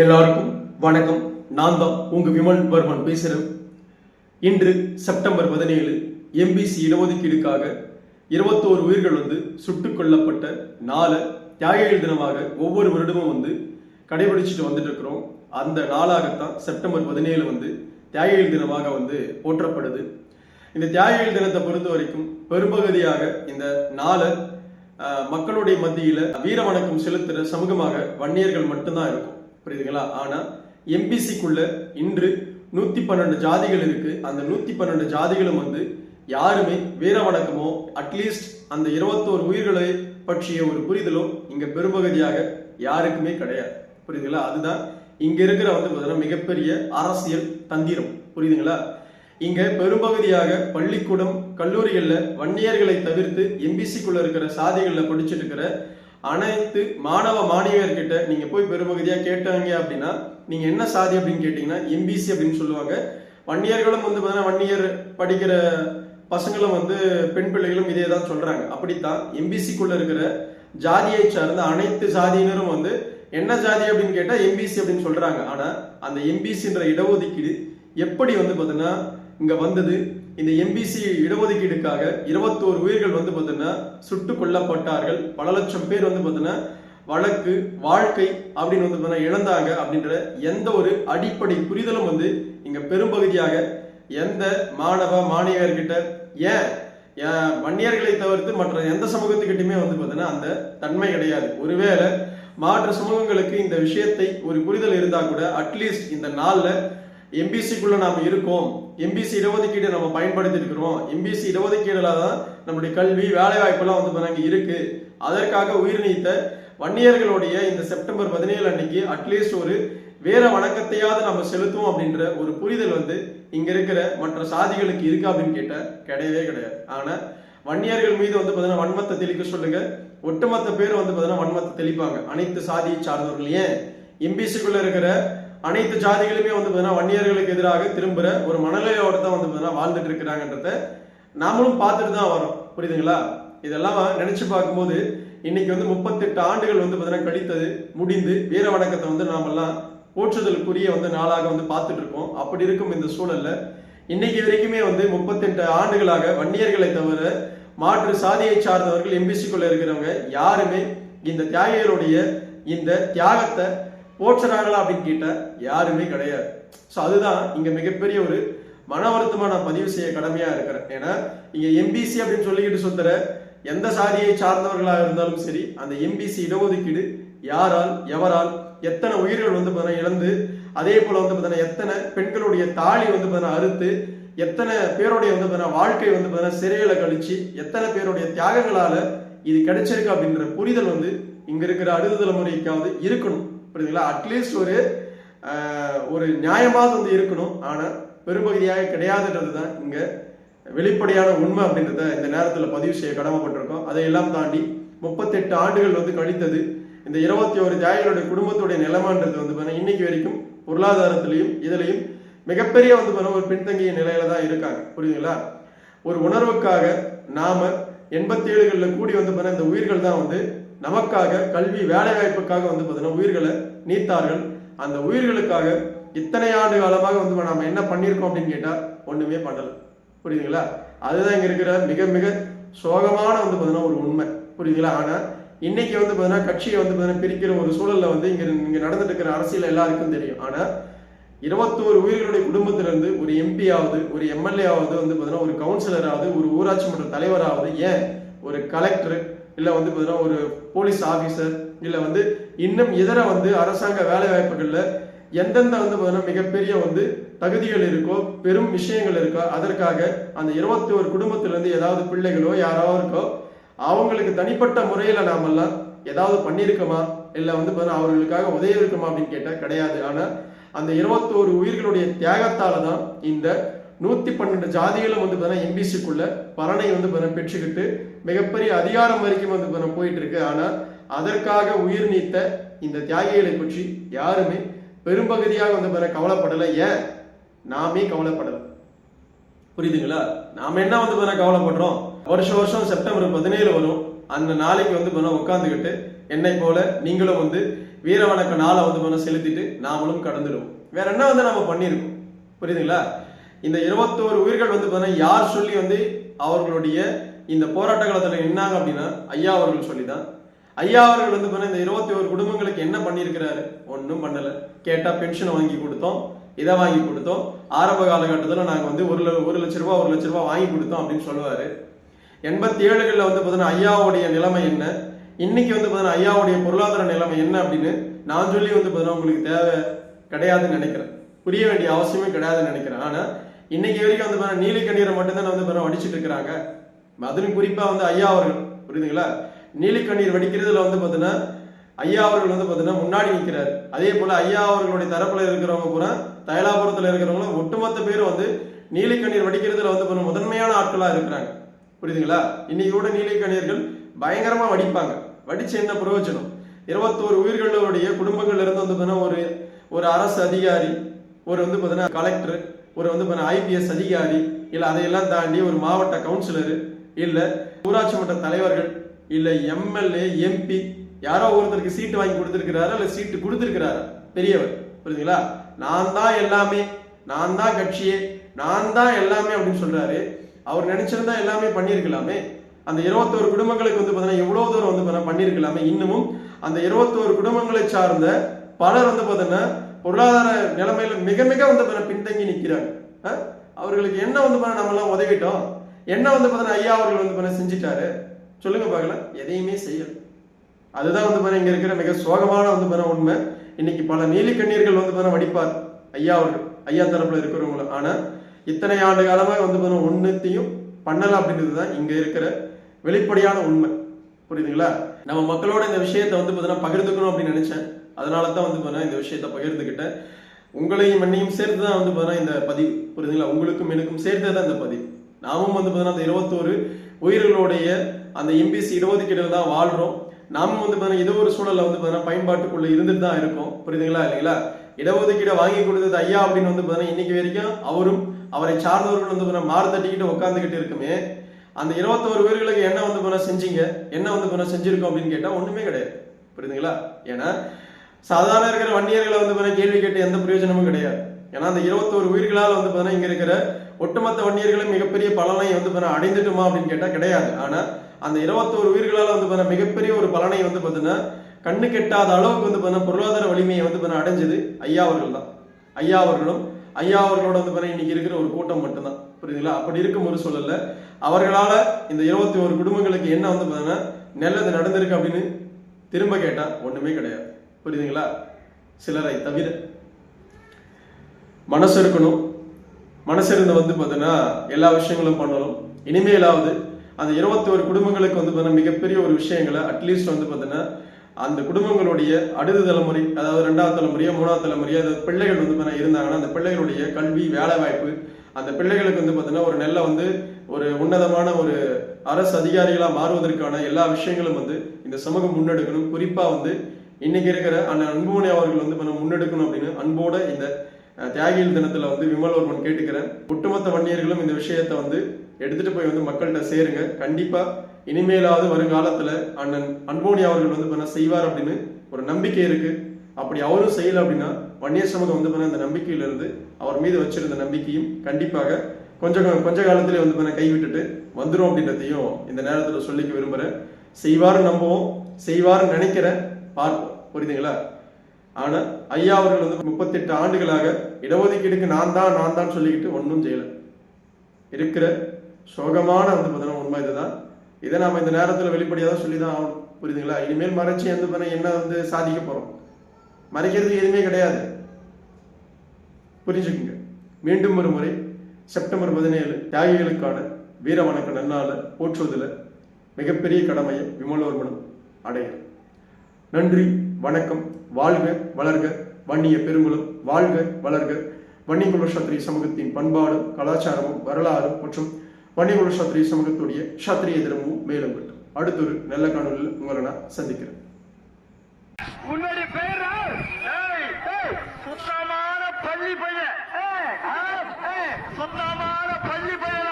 எல்லாருக்கும் வணக்கம். நான் தான் உங்க விமல் வர்மன் பேசுறேன். இன்று செப்டம்பர் பதினேழு எம்பிசி இடஒதுக்கீடுக்காக இருபத்தோரு உயிர்கள் வந்து சுட்டுக் கொல்லப்பட்ட நாளை தியாகிகள் தினமாக ஒவ்வொரு வருடமும் வந்து கடைபிடிச்சிட்டு வந்துட்டு இருக்கிறோம் அந்த நாளாகத்தான் செப்டம்பர் பதினேழு வந்து தியாகிகள் தினமாக வந்து போற்றப்படுது. இந்த தியாகிகள் தினத்தை பொறுத்த வரைக்கும் பெரும்பகுதியாக இந்த நாளை மக்களுடைய மத்தியில வீர வணக்கம் செலுத்துற சமூகமாக வன்னியர்கள் மட்டும்தான் இருக்கும். புரியுதுங்களா? ஆனால் எம்பிசிக்குள்ள இன்று நூற்றி பன்னெண்டு ஜாதிகள் இருக்கு. அந்த நூற்றி பன்னெண்டு ஜாதிகளும் வந்து யாருமே வீர வணக்கமோ அட்லீஸ்ட் அந்த இருபத்தோரு உயிர்களை பற்றிய ஒரு புரிதலும் இங்க பெரும்பகுதியாக யாருக்குமே கிடையாது. புரியுதுங்களா? அதுதான் இங்க இருக்கிற வந்து பார்த்தீங்கன்னா மிகப்பெரிய அரசியல் தந்திரம். புரியுதுங்களா? இங்க பெரும்பகுதியாக பள்ளிக்கூடம் கல்லூரிகள்ல வன்னியர்களை தவிர்த்து எம்பிசிக்குள்ள இருக்கிற சாதிகள்ல படிச்சுட்டு இருக்கிற அனைத்து மாணவ மாணவியர்கிட்ட நீங்க போய் பெரும்பகுதியா கேட்டாங்க அப்படின்னா நீங்க என்ன சாதி அப்படின்னு கேட்டீங்கன்னா எம்பிசி அப்படின்னு சொல்லுவாங்க. வன்னியர்களும் வந்து பார்த்தீங்கன்னா வன்னியர் படிக்கிற பசங்களும் வந்து பெண் பிள்ளைகளும் இதே தான் சொல்றாங்க. அப்படித்தான் எம்பிசிக்குள்ள இருக்கிற ஜாதியை சார்ந்த அனைத்து சாதியினரும் வந்து என்ன ஜாதி அப்படின்னு கேட்டா எம்பிசி அப்படின்னு சொல்றாங்க. ஆனா அந்த எம்பிசின்ற இடஒதுக்கீடு எப்படி வந்து பார்த்தீங்கன்னா இங்க வந்தது? இந்த எம்பிசி இடஒதுக்கீடுக்காக இருபத்தோரு உயிர்கள் வந்து பார்த்தீங்கன்னா சுட்டு கொல்லப்பட்டார்கள். பல லட்சம் பேர் வந்து பார்த்தீங்கன்னா வழக்கு வாழ்க்கை அப்படின்னு வந்து பார்த்தீங்கன்னா இழந்தாங்க அப்படின்ற எந்த ஒரு அடிப்படை புரிதலும் வந்து இங்கே பெரும்பகுதியாக எந்த மாணவ மாணவியர்கிட்ட ஏன்? ஏன்? வன்னியர்களை தவிர்த்து மற்ற எந்த சமூகத்துக்கிட்டையுமே வந்து பார்த்தீங்கன்னா அந்த தன்மை கிடையாது. ஒருவேளை மாற்று சமூகங்களுக்கு இந்த விஷயத்தை ஒரு புரிதல் இருந்தால் கூட அட்லீஸ்ட் இந்த நாளில் எம்பிசிக்குள்ளே நாம் இருக்கோம். எம்பிசி இடஒதுக்கீடு நம்ம பயன்படுத்திருக்கிறோம் எம்பிசி இடஒதுக்கீடுல தான் நம்மளுடைய கல்வி வேலை வாய்ப்பெல்லாம் வந்து பாருங்க இருக்கு. அதற்காக உயிர் நீத்த வன்னியர்களுடைய இந்த செப்டம்பர் பதினேழு அன்னைக்கு அட்லீஸ்ட் ஒரு வேற வணக்கத்தையாவது நம்ம செலுத்துவோம் அப்படின்ற ஒரு புரிதல் வந்து இங்க இருக்கிற மற்ற சாதிகளுக்கு இருக்கு அப்படின்னு கேட்டால் கிடையவே கிடையாது. ஆனா வன்னியர்கள் மீது வந்து பாத்தீங்கன்னா வன்மத்தை தெளிக்க சொல்லுங்க. ஒட்டுமொத்த பேர் வந்து பாத்தீங்கன்னா வன்மத்தை தெளிப்பாங்க. அனைத்து சாதியை சார்ந்தவர்கள் ஏன்? எம்பிசிக்குள்ள இருக்கிற அனைத்து ஜாதிகளுமே வந்து பாத்தீங்கன்னா வன்னியர்களுக்கு எதிராக திரும்புற ஒரு மனநிலையோட தான் வந்து பாத்தீங்கன்னா வாழ்ந்துட்டு இருக்கிறாங்கன்றத நாமளும் பார்த்துட்டு தான் வரோம் புரியுதுங்களா? இதெல்லாம் நினைச்சு பார்க்கும்போது இன்னைக்கு வந்து முப்பத்தெட்டு ஆண்டுகள் வந்து பார்த்தீங்கன்னா கழித்தது முடிந்து வீர வணக்கத்தை வந்து நாமெல்லாம் போற்றுதலுக்குரிய வந்து நாளாக வந்து பார்த்துட்டு இருக்கோம். அப்படி இருக்கும் இந்த சூழல்ல இன்னைக்கு வரைக்குமே வந்து முப்பத்தெட்டு ஆண்டுகளாக வன்னியர்களை தவிர மாற்று சாதியை சார்ந்தவர்கள் எம்பிசிக்குள்ள இருக்கிறவங்க யாருமே இந்த தியாகிகளுடைய இந்த தியாகத்தை போற்றுறாங்களா அப்படின்னு கேட்டால் யாருமே கிடையாது. ஸோ அதுதான் இங்க மிகப்பெரிய ஒரு மன வருத்தமா நான் பதிவு செய்ய கடமையா இருக்கிறேன் ஏன்னா இங்க எம்பிசி அப்படின்னு சொல்லிக்கிட்டு சுத்துற எந்த சாதியை சார்ந்தவர்களாக இருந்தாலும் சரி அந்த எம்பிசி இடஒதுக்கீடு யாரால் எவரால் எத்தனை உயிர்கள் வந்து பார்த்தீங்கன்னா இழந்து அதே போல வந்து பார்த்தீங்கன்னா எத்தனை பெண்களுடைய தாலி வந்து பார்த்தீங்கன்னா அறுத்து எத்தனை பேருடைய வந்து பார்த்தீங்கன்னா வாழ்க்கை வந்து பார்த்தீங்கன்னா சிறையில கழிச்சு எத்தனை பேருடைய தியாகங்களால இது கிடைச்சிருக்கு அப்படின்ற புரிதல் வந்து இங்க இருக்கிற அடுத்த தலைமுறைக்காவது இருக்கணும். புரியுதுங்களா? அட்லீஸ்ட் ஒரு ஒரு நியாயமாவது வந்து இருக்கணும். ஆனால் பெரும்பகுதியாக கிடையாதுன்றது தான் இங்கே வெளிப்படையான உண்மை அப்படின்றத இந்த நேரத்தில் பதிவு செய்ய கடமைப்பட்டிருக்கோம். அதையெல்லாம் தாண்டி முப்பத்தெட்டு ஆண்டுகள் வந்து கழித்தது இந்த இருபத்தி ஒரு தியாகிகளுடைய குடும்பத்துடைய நிலைமைன்றது வந்து பார்த்தீங்கன்னா இன்னைக்கு வரைக்கும் பொருளாதாரத்திலையும் இதுலையும் மிகப்பெரிய வந்து பார்த்தீங்கன்னா ஒரு பின்தங்கிய நிலையில தான் இருக்காங்க. புரியுதுங்களா? ஒரு உணர்வுக்காக நாம எண்பத்தி ஏழுகளில் கூடி வந்து பார்த்தீங்கன்னா இந்த உயிர்கள் தான் வந்து நமக்காக கல்வி வேலை வாய்ப்புக்காக வந்து பார்த்தீங்கன்னா உயிர்களை நீத்தார்கள். அந்த உயிர்களுக்காக இத்தனை ஆண்டு காலமாக வந்து நாம என்ன பண்ணியிருக்கோம் அப்படின்னு கேட்டால் ஒண்ணுமே பண்ணல. புரியுதுங்களா? அதுதான் இங்க இருக்கிற மிக மிக சோகமான வந்து பார்த்தீங்கன்னா ஒரு உண்மை. புரியுதுங்களா? ஆனா இன்னைக்கு வந்து பார்த்தீங்கன்னா கட்சியை வந்து பார்த்தீங்கன்னா பிரிக்கிற ஒரு சூழல்ல வந்து இங்க இங்க நடந்துட்டு இருக்கிற அரசியல் எல்லாருக்கும் தெரியும். ஆனா இருபத்தோரு உயிர்களுடைய குடும்பத்திலிருந்து ஒரு எம்பி ஆகுது ஒரு எம்எல்ஏ ஆகுது வந்து பார்த்தீங்கன்னா ஒரு கவுன்சிலர் ஆகுது ஒரு ஊராட்சி மன்ற தலைவராவது ஏன் ஒரு கலெக்டர் இல்லை வந்து பார்த்தீங்கன்னா ஒரு போலீஸ் ஆஃபீஸர் இல்லை வந்து இன்னும் இதர வந்து அரசாங்க வேலை வாய்ப்புகளில் எந்தெந்த வந்து பார்த்தீங்கன்னா மிகப்பெரிய வந்து தகுதிகள் இருக்கோ பெரும் விஷயங்கள் இருக்கோ அதற்காக அந்த இருபத்தி ஒரு குடும்பத்திலேருந்து ஏதாவது பிள்ளைகளோ யாராவது இருக்கோ அவங்களுக்கு தனிப்பட்ட முறையில் நாமெல்லாம் ஏதாவது பண்ணியிருக்கோமா? இல்லை வந்து பார்த்தீங்கன்னா அவர்களுக்காக உதவி இருக்குமா அப்படின்னு கேட்டால் கிடையாது. ஆனால் அந்த இருபத்தோரு உயிர்களுடைய தியாகத்தால தான் இந்த நூத்தி பன்னெண்டு ஜாதிகளும் வந்து பார்த்தீங்கன்னா எம்பிசிக்குள்ள பலனை வந்து பார்த்தீங்கன்னா பெற்றுக்கிட்டு மிகப்பெரிய அதிகாரம் வரைக்கும் வந்து பார்த்தீங்கன்னா போயிட்டு இருக்கு ஆனால் அதற்காக உயிர் நீத்த இந்த தியாகிகளை பற்றி யாருமே பெரும்பகுதியாக வந்து பார்த்தீங்கன்னா கவலைப்படலை. ஏன்? நாமே கவலைப்படலை. புரியுதுங்களா? நாம என்ன வந்து பார்த்தீங்கன்னா கவலைப்படுறோம்? வருஷம் வருஷம் செப்டம்பர் பதினேழு வரும். அந்த நாளைக்கு வந்து பார்த்தீங்கன்னா உட்காந்துக்கிட்டு என்னை போல நீங்களும் வந்து வீர வணக்க நாளை வந்து பார்த்தீங்கன்னா செலுத்திட்டு நாமளும் கடந்துடுவோம். வேற என்ன வந்து நம்ம பண்ணியிருக்கோம்? புரியுதுங்களா? இந்த இருபத்தோரு உயிர்கள் வந்து பார்த்தீங்கன்னா யார் சொல்லி வந்து அவர்களுடைய இந்த போராட்ட காலத்தில் நின்னாங்க அப்படின்னா ஐயா அவர்கள் சொல்லி தான் ஐயா அவர்கள் வந்து பார்த்தீங்கன்னா இந்த இருபத்தி ஒரு குடும்பங்களுக்கு என்ன பண்ணியிருக்கிறாரு? ஒன்றும் பண்ணல. கேட்டால் பென்ஷன் வாங்கி கொடுத்தோம். இதை வாங்கி கொடுத்தோம். ஆரம்ப காலகட்டத்தில் நாங்கள் வந்து ஒரு ஒரு லட்ச ரூபா ஒரு லட்ச ரூபா வாங்கி கொடுத்தோம் அப்படின்னு சொல்லுவாரு. எண்பத்தி ஏழுகளில் வந்து பார்த்தீங்கன்னா ஐயாவுடைய நிலைமை என்ன? இன்னைக்கு வந்து பார்த்தீங்கன்னா ஐயாவுடைய பொருளாதார நிலைமை என்ன அப்படின்னு நான் சொல்லி வந்து பார்த்தீங்கன்னா உங்களுக்கு தேவை கிடையாதுன்னு நினைக்கிறேன். புரிய வேண்டிய அவசியமே கிடையாதுன்னு நினைக்கிறேன். ஆனால் இன்னைக்கு வரைக்கும் வந்து பாருங்க நீலி கண்ணீரை மட்டும்தான் வந்து பார்த்தீங்கன்னா வடிச்சிட்டு இருக்கிறாங்க. அதுவும் குறிப்பா வந்து ஐயா அவர்கள் புரியுதுங்களா? நீலி கண்ணீர் வடிக்கிறதுல வந்து பாத்தீங்கன்னா ஐயா அவர்கள் வந்து பாத்தீங்கன்னா முன்னாடி நிற்கிறார் அதே போல ஐயா அவர்களுடைய தரப்புல இருக்கிறவங்க பூரா தைலாபுரத்துல இருக்கிறவங்களும் ஒட்டுமொத்த பேரும் வந்து நீலி கண்ணீர் வடிக்கிறதுல வந்து பார்த்தீங்கன்னா முதன்மையான ஆட்களா இருக்கிறாங்க. புரியுதுங்களா? இன்னைக்கு கூட நீலி கண்ணீர்கள் பயங்கரமா வடிப்பாங்க. வடிச்சு என்ன பிரயோஜனம்? இருபத்தோரு உயிர்களுடைய குடும்பங்கள்ல இருந்து வந்து பார்த்தீங்கன்னா ஒரு ஒரு அரசு அதிகாரி ஒரு வந்து பார்த்தீங்கன்னா கலெக்டர் ஒரு வந்து பார்த்தீங்கன்னா ஐபிஎஸ் அதிகாரி இல்லை அதையெல்லாம் தாண்டி ஒரு மாவட்ட கவுன்சிலர் இல்லை ஊராட்சி மன்ற தலைவர்கள் இல்லை எம்எல்ஏ எம்பி யாரோ ஒருத்தருக்கு சீட்டு வாங்கி கொடுத்துருக்கிறாரா இல்லை சீட்டு கொடுத்துருக்கிறாரா? பெரியவர் புரியுதுங்களா நான் தான் எல்லாமே நான் தான் கட்சியே நான் தான் எல்லாமே அப்படின்னு சொல்றாரு. அவர் நினைச்சிருந்தா எல்லாமே பண்ணியிருக்கலாமே. அந்த இருபத்தோரு குடும்பங்களுக்கு வந்து பார்த்தீங்கன்னா எவ்வளோ தூரம் வந்து பார்த்தீங்கன்னா பண்ணியிருக்கலாமே. இன்னமும் அந்த இருபத்தோரு குடும்பங்களை சார்ந்த பலர் வந்து பார்த்தீங்கன்னா பொருளாதார நிலைமையில மிக மிக வந்து பார்த்தீங்கன்னா பின்தங்கி நிற்கிறாங்க அவர்களுக்கு என்ன வந்து பண்ண நம்மளாம் உதவிட்டோம். என்ன வந்து பார்த்தீங்கன்னா ஐயா அவர்கள் வந்து பார்த்தீங்கன்னா செஞ்சிட்டாரு. சொல்லுங்க பார்க்கலாம் எதையுமே செய்யல. அதுதான் வந்து பார்த்தீங்கன்னா இங்க இருக்கிற மிக சோகமான வந்து பாருங்க உண்மை. இன்னைக்கு பல நீலி கண்ணீர்கள் வந்து பார்த்தீங்கன்னா வடிப்பார் ஐயா அவர்கள். ஐயா தரப்புல இருக்கிறவங்களும் ஆனா இத்தனை ஆண்டு காலமாக வந்து பாருங்க ஒன்றுத்தையும் பண்ணல அப்படின்றது தான் இங்க இருக்கிற வெளிப்படையான உண்மை. புரியுதுங்களா? நம்ம மக்களோட இந்த விஷயத்தை வந்து பார்த்தீங்கன்னா பகிர்ந்துக்கணும் அப்படின்னு நினைச்சேன். அதனால தான் வந்து பார்த்தீங்கன்னா இந்த விஷயத்தை பகிர்ந்துக்கிட்டேன் உங்களையும் என்னையும் சேர்த்து தான் வந்து பார்த்தீங்கன்னா இந்த பதிவு. புரியுதுங்களா? உங்களுக்கும் எனக்கும் சேர்த்து தான் இந்த பதிவு. நாமும் வந்து பார்த்தீங்கன்னா அந்த இருபத்தோரு உயிர்களுடைய அந்த எம்பிசி இடஒதுக்கீடுல தான் வாழ்றோம். நாமும் வந்து பார்த்தீங்கன்னா ஏதோ ஒரு சூழலில் வந்து பார்த்தீங்கன்னா பயன்பாட்டுக்குள்ள இருந்துட்டு தான் இருக்கோம். புரியுதுங்களா? இல்லைங்களா? இடஒதுக்கீடை வாங்கி கொடுத்தது ஐயா அப்படின்னு வந்து பார்த்தீங்கன்னா இன்னைக்கு வரைக்கும் அவரும் அவரை சார்ந்தவர்கள் வந்து பார்த்தீங்கன்னா மாறு தட்டிக்கிட்டு உட்காந்துக்கிட்டு இருக்குமே. அந்த இருபத்தோரு பேர்களுக்கு என்ன வந்து பண்ண செஞ்சீங்க? என்ன வந்து பண்ண செஞ்சிருக்கோம் அப்படின்னு கேட்டால் ஒன்றுமே கிடையாது. புரியுதுங்களா? ஏன்னா சாதாரண இருக்கிற வன்னியர்களை வந்து பார்த்தீங்கன்னா கேள்வி கேட்டு எந்த பிரயோஜனமும் கிடையாது. ஏன்னா அந்த இருபத்தோரு உயிர்களால் வந்து பார்த்தீங்கன்னா இங்க இருக்கிற ஒட்டுமொத்த வன்னியர்களும் மிகப்பெரிய பலனை வந்து பார்த்தீங்கன்னா அடைந்துட்டுமா அப்படின்னு கேட்டா கிடையாது. ஆனா அந்த இருபத்தோரு உயிர்களால் வந்து பார்த்தீங்கன்னா மிகப்பெரிய ஒரு பலனை வந்து பார்த்தீங்கன்னா கண்ணு கெட்டாத அளவுக்கு வந்து பண்ண பொருளாதார வலிமையை வந்து பார்த்தீங்கன்னா அடைஞ்சது ஐயா அவர்கள் தான் ஐயா அவர்களும் ஐயா அவர்களோட வந்து பார்த்தீங்கன்னா இன்னைக்கு இருக்கிற ஒரு கூட்டம் மட்டும்தான். புரியுதுங்களா? அப்படி இருக்கும் ஒரு சூழல்ல அவர்களால இந்த இருபத்தி ஒரு குடும்பங்களுக்கு என்ன வந்து பார்த்தீங்கன்னா நல்லது நடந்திருக்கு அப்படின்னு திரும்ப கேட்டா ஒண்ணுமே கிடையாது. புரியுதுங்களா? சிலரை தவிர. மனசு இருக்கணும். மனசு இருந்து வந்து பார்த்தீங்கன்னா எல்லா விஷயங்களும் பண்ணணும். இனிமேலாவது அந்த இருபத்தி ஒரு குடும்பங்களுக்கு வந்து பார்த்தீங்கன்னா மிகப்பெரிய ஒரு விஷயங்களை அட்லீஸ்ட் வந்து பார்த்தீங்கன்னா அந்த குடும்பங்களுடைய அடுத்த தலைமுறை அதாவது ரெண்டாவது தலைமுறையோ மூணாவது தலைமுறையோ அதாவது பிள்ளைகள் வந்து பார்த்தீங்கன்னா இருந்தாங்கன்னா அந்த பிள்ளைகளுடைய கல்வி வேலை வாய்ப்பு அந்த பிள்ளைகளுக்கு வந்து பார்த்தீங்கன்னா ஒரு நல்ல வந்து ஒரு உன்னதமான ஒரு அரசு அதிகாரிகளாக மாறுவதற்கான எல்லா விஷயங்களும் வந்து இந்த சமூகம் முன்னெடுக்கணும். குறிப்பாக வந்து இன்னைக்கு இருக்கிற அண்ணன் அன்புமணி அவர்கள் வந்து பண்ண முன்னெடுக்கணும் அப்படின்னு அன்போட இந்த அஹ், தியாகிகள் தினத்துல வந்து விமல்வர்மன் கேட்டுக்கிறேன். ஒட்டுமொத்த வன்னியர்களும் இந்த விஷயத்த வந்து எடுத்துட்டு போய் வந்து மக்கள்கிட்ட சேருங்க. கண்டிப்பா இனிமேலாவது வருங்காலத்துல அண்ணன் அன்போனி அவர்கள் வந்து பண்ண செய்வார் அப்படின்னு ஒரு நம்பிக்கை இருக்கு. அப்படி அவரும் செய்யல அப்படின்னா வன்னியர் சமூகம் வந்து பண்ண அந்த நம்பிக்கையில இருந்து அவர் மீது வச்சிருந்த நம்பிக்கையும் கண்டிப்பாக கொஞ்சம் கொஞ்ச காலத்திலே வந்து பண்ண கைவிட்டுட்டு வந்துரும் அப்படின்றதையும் இந்த நேரத்துல சொல்லிக்க விரும்புறேன். செய்வாருன்னு நம்புவோம். செய்வாருன்னு நினைக்கிறேன். பார்ப்போம். புரியுதுங்களா? ஆனா ஐயா அவர்கள் வந்து முப்பத்தெட்டு ஆண்டுகளாக இடஒதுக்கீடுக்கு நான் தான் நான் தான் சொல்லிக்கிட்டு ஒன்றும் செய்யல. இருக்கிற சோகமான வந்து பார்த்தீங்கன்னா உண்மை இதுதான். இதை நாம இந்த நேரத்தில் வெளிப்படையாக தான் சொல்லி தான் ஆகணும். புரியுதுங்களா? இனிமேல் மறைச்சு எந்த பண்ண என்ன வந்து சாதிக்க போறோம்? மறைக்கிறது எதுவுமே கிடையாது. புரிஞ்சுக்குங்க. மீண்டும் ஒரு முறை செப்டம்பர் பதினேழு தியாகிகளுக்கான வீர வணக்க நன்னால போற்றுவதில் மிகப்பெரிய கடமையை விமலோர்மனம் அடையும் நன்றி வணக்கம் வாழ்க வளர்க வன்னிய பெருங்குளம் வாழ்க வளர்க. வன்னிகுல சத்திரிய சமூகத்தின் பண்பாடும் கலாச்சாரமும் வரலாறும் மற்றும் வன்னிகுல சத்திரிய சமூகத்துடைய சத்திரிய தினமும் மேலும் அடுத்த ஒரு நல்ல காணொலியில் உங்களை நான் சந்திக்கிறேன். உன்னுடைய பேர்? சுத்தமான பள்ளி பையன். ஏய், சுத்தமான பள்ளி பையன்?